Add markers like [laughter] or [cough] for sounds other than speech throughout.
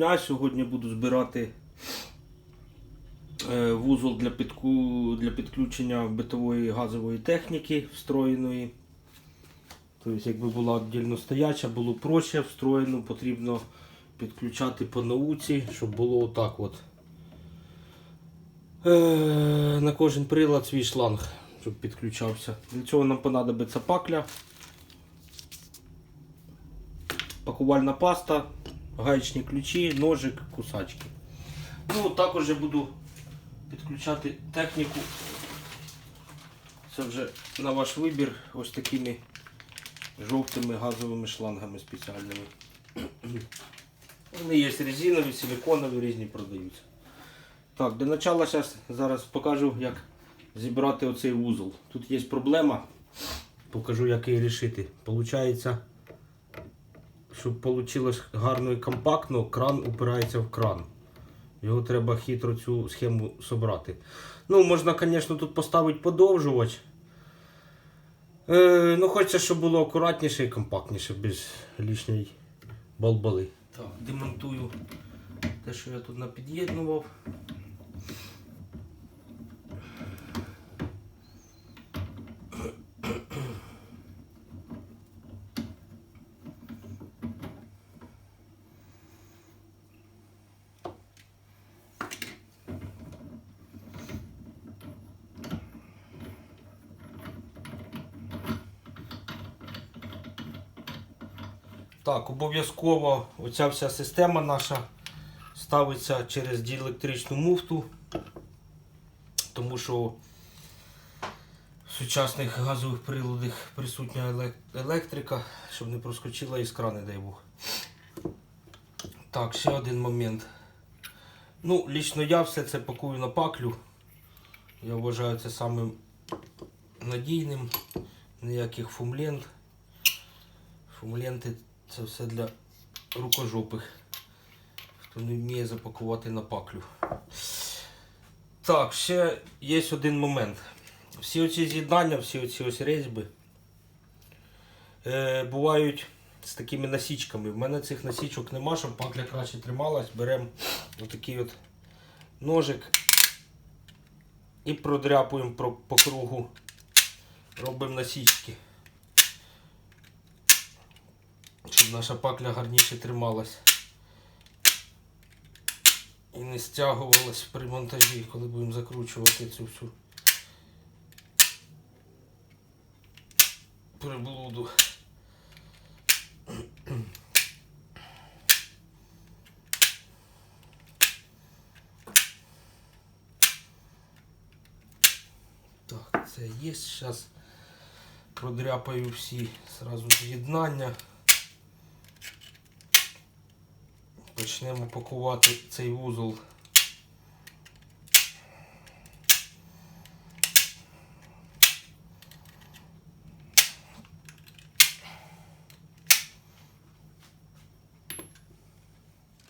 дня. Сьогодні буду збирати е, вузол для, підку, для підключення битової газової техніки встроєної. Тобто, якби була віддільно стояча, було проще, встроєну потрібно підключати по науці, щоб було отак от. Е, на кожен прилад свій шланг, щоб підключався. Для цього нам понадобиться пакля, пакувальна паста, гаечні ключі, ножик, кусачки. Ну, також я буду підключати техніку. Це вже на ваш вибір ось такими жовтими газовими шлангами спеціальними. Вони є резинові, силиконові, різні продаються. Так, для початку зараз, зараз покажу, як зібрати оцей вузол. Тут є проблема, покажу, як її рішити. Получається, щоб вийшло гарно і компактно, кран упирається в кран. Його треба хитро цю схему собрати. Ну, можна, звісно, тут поставити подовжувач. Е, ну, хочеться, щоб було акуратніше і компактніше, без лишньої балбали. Так, демонтую те, що я тут напід'єднував. Так, обов'язково оця вся система наша ставиться через діелектричну муфту, тому що в сучасних газових приладах присутня електрика, щоб не проскочила іскра, не дай Бог. Так, ще один момент. Ну, лічно я все це пакую на паклю. Я вважаю це самим надійним. Ніяких фумлент. Фумленти це все для рукожопих. Хто не вміє запакувати на паклю. Так, ще є один момент. Всі оці з'єднання, всі оці ось різьби е, бувають з такими насічками. В мене цих насічок нема, щоб пакля краще трималась. Беремо отакий от ножик і продряпуємо по кругу. Робимо насічки. Щоб наша пакля гарніше трималась. І не стягувалась при монтажі, коли будемо закручувати цю всю приблуду. Так, це є. Зараз продряпаю всі зразу з'єднання. Почнемо пакувати цей вузол.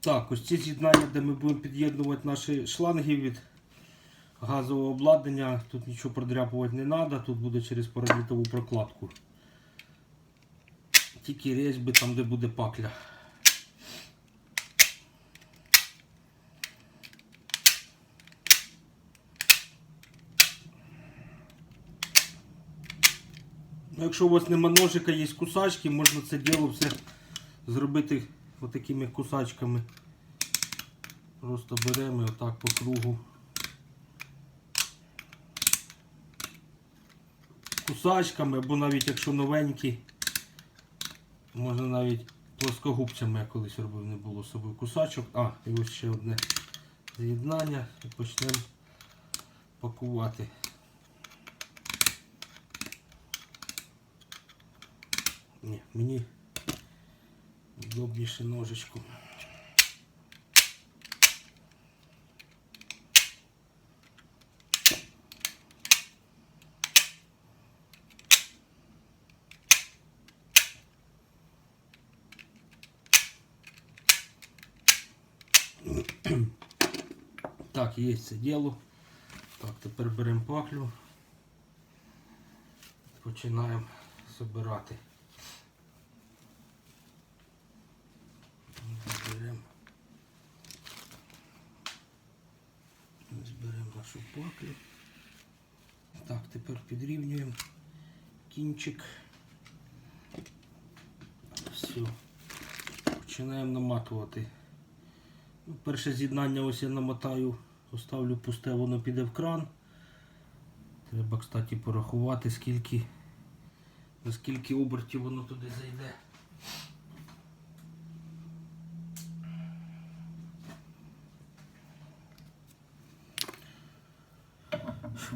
Так, ось ці з'єднання, де ми будемо під'єднувати наші шланги від газового обладнання. Тут нічого продряпувати не треба, тут буде через паралітову прокладку. Тільки різьби там, де буде пакля. Ну, Якщо у вас нема ножика, є кусачки, можна це діло все зробити отакими кусачками. Просто беремо отак по кругу. Кусачками, або навіть якщо новенькі, можна навіть плоскогубцями я колись робив, не було з собою кусачок. А, і ось ще одне з'єднання і почнемо пакувати. Ні, мені удобніше ножичком. [clears throat] Так, є це діло. Так, тепер беремо паклю. Починаємо збирати. Беремо нашу. Так, тепер підрівнюємо кінчик. Все. Починаємо наматувати. Ну, перше з'єднання ось я намотаю, оставлю пусте, воно піде в кран. Треба, кстати, порахувати, скільки, на скільки обертів воно туди зайде.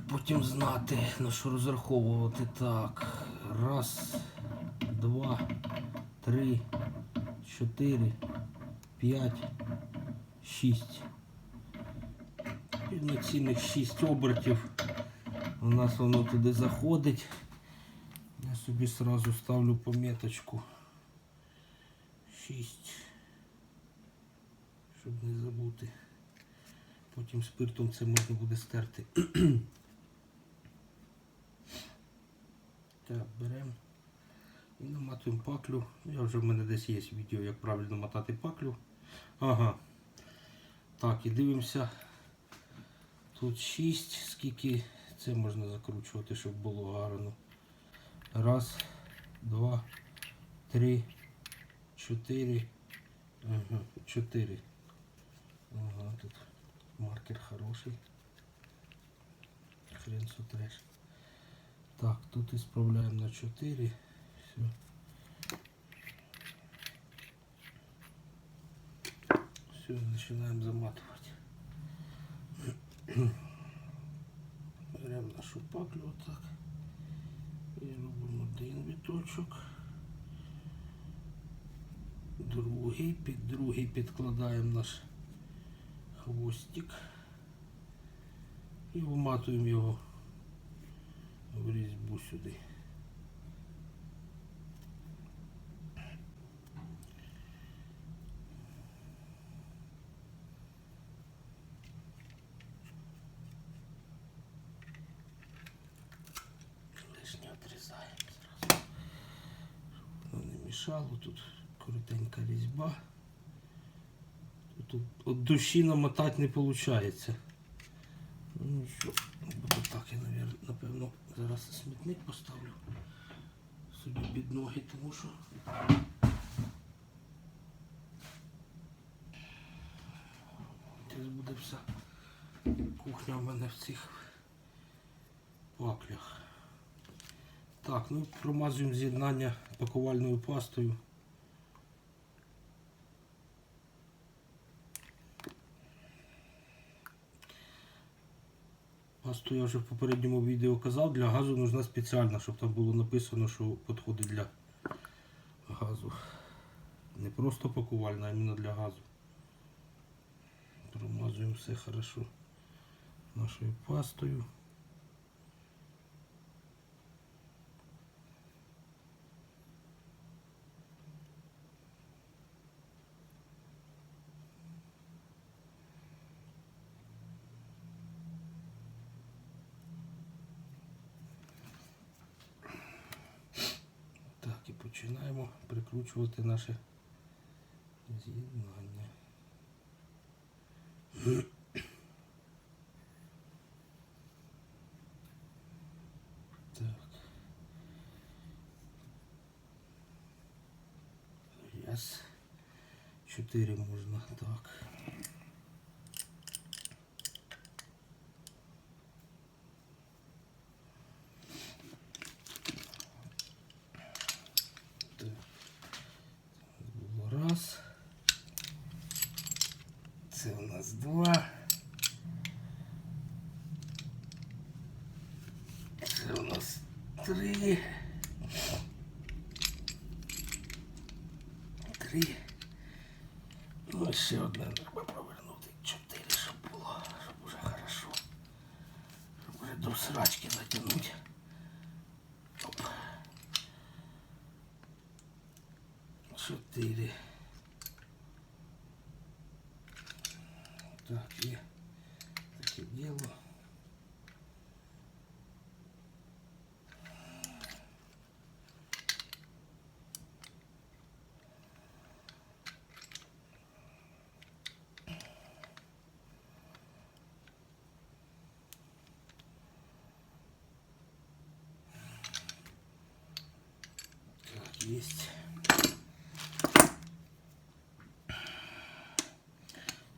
Потім знати, на що розраховувати. Так. Раз, два, три, чотири, п'ять, шість. Повноцінних шість обертів. У нас воно туди заходить. Я собі сразу ставлю пометочку. Шість. Щоб не забути. Потім спиртом це можна буде стерти. Так, беремо і наматуємо паклю. Я вже в мене десь є відео, як правильно мотати паклю. Ага. Так, і дивимося. Тут 6, скільки це можна закручувати, щоб було гарно. Раз, два, три, чотири. Ага, чотири. Ага, тут маркер хороший. Хрен сотреш. Так, тут исправляем на 4. Все. Все, начинаем заматывать. Беремо нашу паклю отак. І робимо один віточок. Другий, під другий підкладаємо наш хвостик і вматуємо його в сюди. Лишнє отрізаємо зразу. Щоб не мішало. Тут коротенька різьба. Тут от душі намотати не виходить. Ну що, так, я напевно зараз смітник поставлю собі під ноги, тому що Десь буде вся кухня в мене в цих паклях. Так, ну промазуємо з'єднання пакувальною пастою. Пасту я вже в попередньому відео казав, для газу нужна спеціальна, щоб там було написано, що підходить для газу. Не просто пакувальна, а іменно для газу. Промазуємо все хорошо нашою пастою. Так, і починаємо прикручувати наше з'єднання. Так. Раз. Чотири можна, так. Так. три. Три. Ну, і ще одне треба повернути. Чотири, щоб було, щоб уже хорошо. Щоб уже до срачки натягнути. Оп. Чотири. Так, є таке діло. Єсть.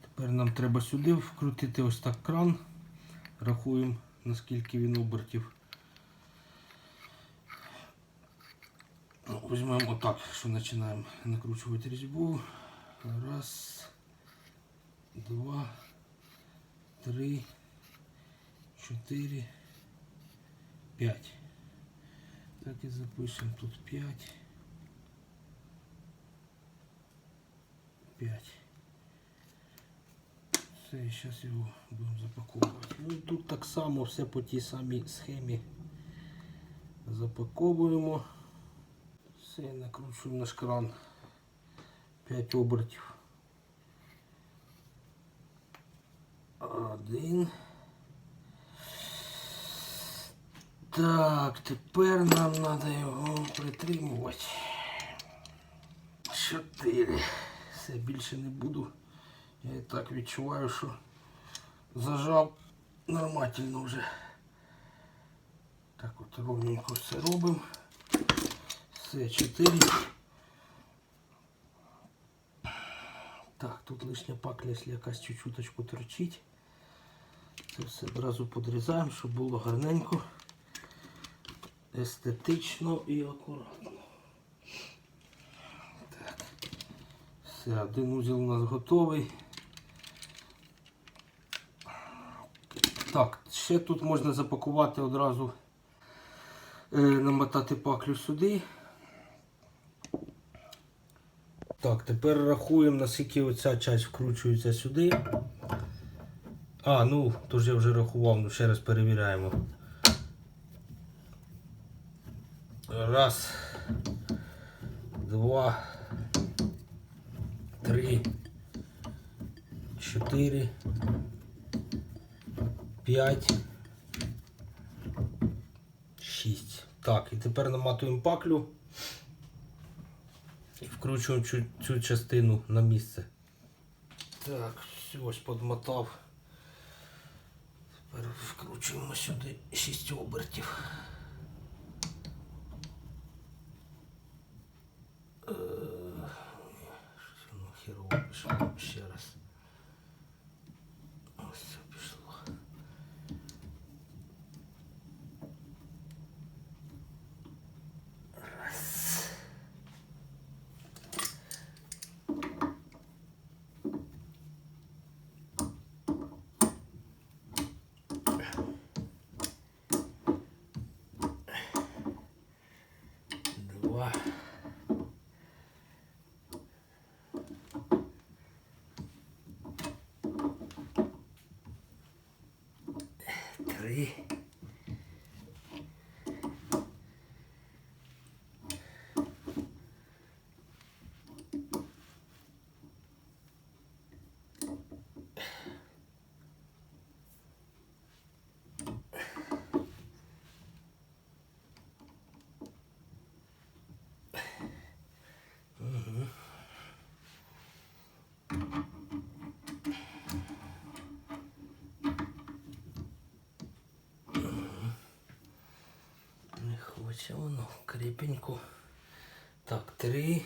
Тепер нам треба сюди вкрутити ось так кран. Рахуємо, наскільки він обертів. Ну, Візьмемо отак, що починаємо накручувати різьбу. Раз, два, три, чотири, п'ять. Так і запишемо тут п'ять. П'ять. Все, і зараз його будемо запаковувати. Ну тут так само все по тій самій схемі запаковуємо. Все, накручуємо наш кран 5 обертів. Один. Так, тепер нам треба його притримувати. Чотири. Все більше не буду. Я і так відчуваю, що зажав нормально вже. Так от ровненько все робимо. Все, 4. Так, тут лишня пакля, якщо якась чуть-чуточку торчить. Це все одразу подрізаємо, щоб було гарненько, естетично і акуратно. Все, один узіл у нас готовий. Так, ще тут можна запакувати одразу, е, намотати паклю сюди. Так, тепер рахуємо, наскільки оця часть вкручується сюди. А, ну, то ж я вже рахував, ну ще раз перевіряємо. Раз, два, три, чотири, п'ять, шість. Так, і тепер наматуємо паклю і вкручуємо цю, цю частину на місце. Так, ось подмотав. Тепер вкручуємо сюди 6 обертів. Е, пішло. Ще раз. Ось це пішло. Раз. Два. Три. Хоче воно кріпенько. Так, три.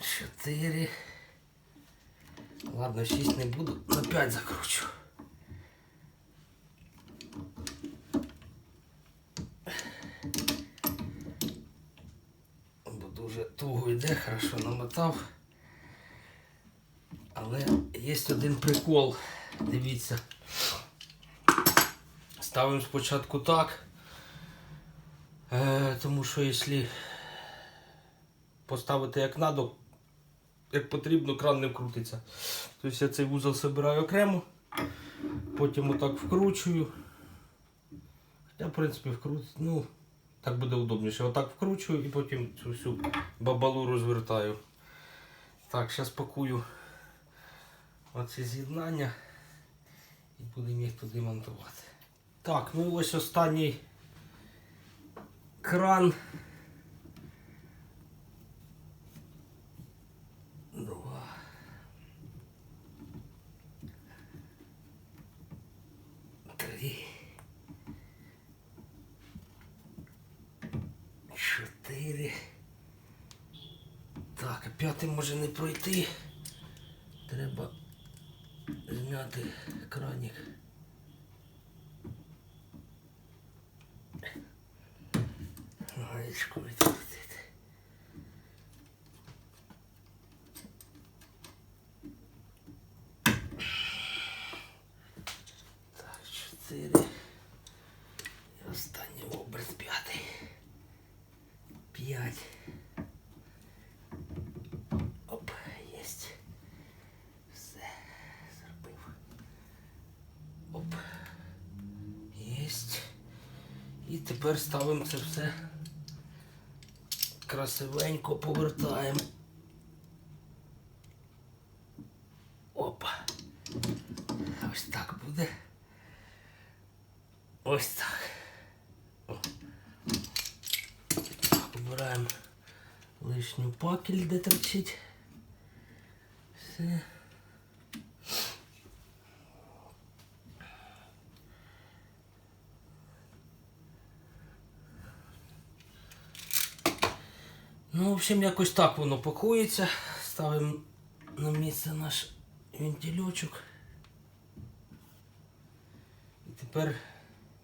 Чотири. Ладно, 6 не буду, на 5 закручу. Хорошо намотав. Але є один прикол. Дивіться. Ставимо спочатку так. Е, тому що якщо поставити як надо, як потрібно, кран не вкрутиться. Тобто я цей вузол збираю окремо, потім отак вкручую. Хоча, в принципі, вкрут... ну, так буде удобніше. Отак вкручую і потім цю всю бабалу розвертаю. Так, зараз пакую оці з'єднання і будемо їх туди монтувати. Так, ну ось останній кран. 4. Так, а п'ятий може не пройти. Треба зняти краник. Гаечку відкрутити. Так, 4. Тепер ставимо це все красивенько повертаємо. Опа. Ось так буде. Ось так. О. Так, Обираємо лишню пакель, де торчить. Все. Ну, в общем, якось так воно пакується. Ставимо на місце наш вентильочок. І тепер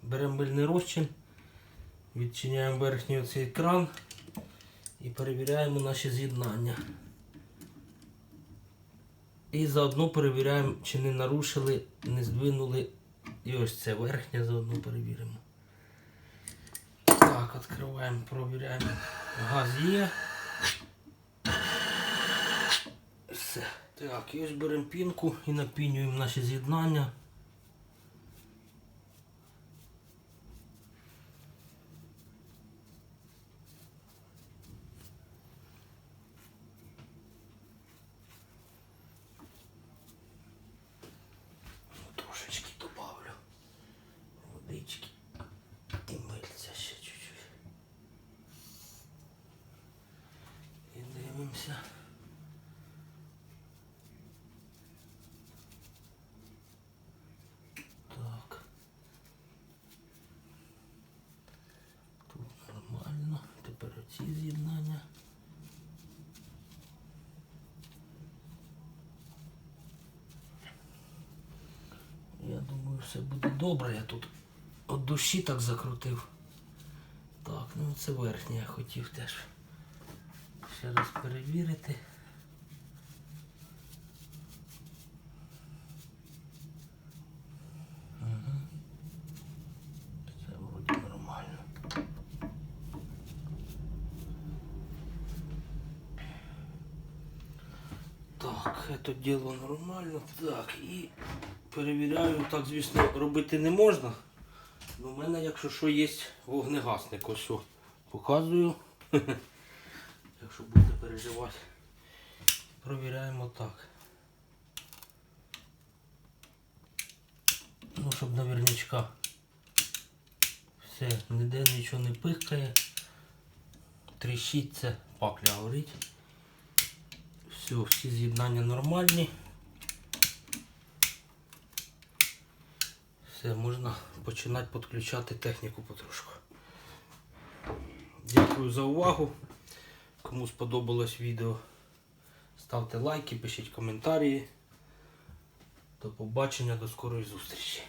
беремо мильний розчин, відчиняємо верхній оцей кран і перевіряємо наші з'єднання. І заодно перевіряємо, чи не нарушили, не здвинули. І ось це верхнє заодно перевіримо. Так, відкриваємо, провіряємо. Газ є. Все. Так, і ось беремо пінку і напінюємо наші з'єднання. Дивимося. Так. Тут нормально. Тепер оці з'єднання. Я думаю, все буде добре. Я тут от душі так закрутив. Так, ну це верхнє я хотів теж ще раз перевірити. Це діло нормально. Так, і перевіряю, так, звісно, робити не можна. Ну, У мене, якщо що, є вогнегасник. Ось показую. [laughs] Якщо будете переживати. Провіряємо так. Ну, щоб навернячка. Все, ніде нічого не пихкає. Тріщить це, пакля горить. Все, всі з'єднання нормальні. Все, можна починати підключати техніку потрошку. Дякую за увагу. Кому сподобалось відео, ставте лайки, пишіть коментарі. До побачення, до скорої зустрічі.